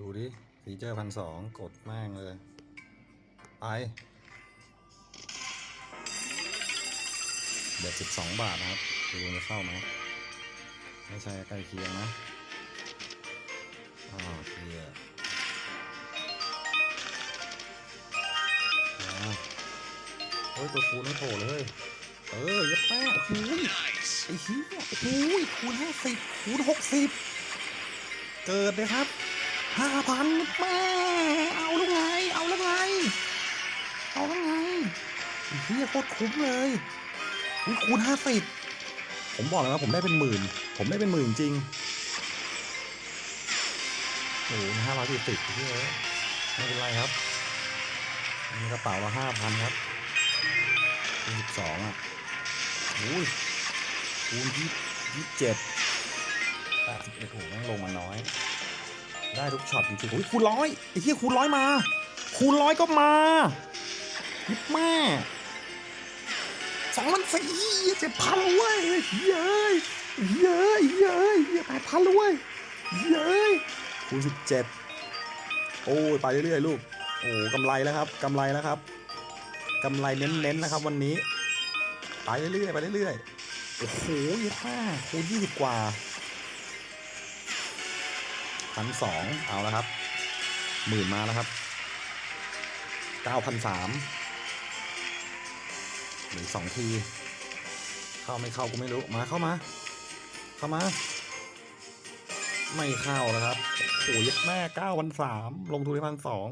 ดูดิฟีเจอร์พันสองกดแม่งเลย ไปเด็ดสิบสองบาทนะครับ ดูจะเข้าไหมไม่ใช่ใกล้เคียงนะอ๋อเคลียร์อ่าเฮ้ย ตัวคูณไม่โผล่เลย เออยัดแป้โอ้โหไอ้เหี้ยโอ้โหคูณห้าสิบคูณหกสิบเกิดเลยครับ ห้าพันแม่เอาแล้วไง เอาแล้วไง เอาแล้วไงไอ้เหี้ยโคตรคุ้มเลยคูณห้าสิบผมบอกเลยว่าผมได้เป็นหมื่น ผมได้เป็นหมื่นจริงโอ้โหห้าร้อยสี่สิบเฮ้ยไม่เป็นไรครับมีกระเป๋าละห้าพันครับคูณสิบสองอะโอ้ยคูณยี่ยี่เจ็ดแปดสิบเอ็ดโอ้โหแม่งลงมาน้อย ได้ทุกช็อตจริงๆโอ้ยคูณร้อยไอ้เหี้ยคูณร้อยมาคูณร้อยก็มายิบแม่สองพันสี่เจ็ดพันเว้ยเย้ยเย้ยเย้ยเย้ยแปดพันเว้ยเย้ยคูณสิบเจ็ดโอ้ยไปเรื่อยๆลูกโอ้กำไรแล้วครับกำไรแล้วครับกำไรเน้นๆนะครับวันนี้ ไปเรื่อยๆไปเรื่อยๆโอ้โหยี่ห้าคูณยี่สิบกว่า พันสองเอาแล้วครับหมื่นมาแล้วครับเก้าพันสามหรือสองที เข้าไม่เข้ากูไม่รู้มาเข้ามา เข้ามา ไม่เข้านะครับโอ้ยแม่เก้าพันสามลงทุนไปพันสอง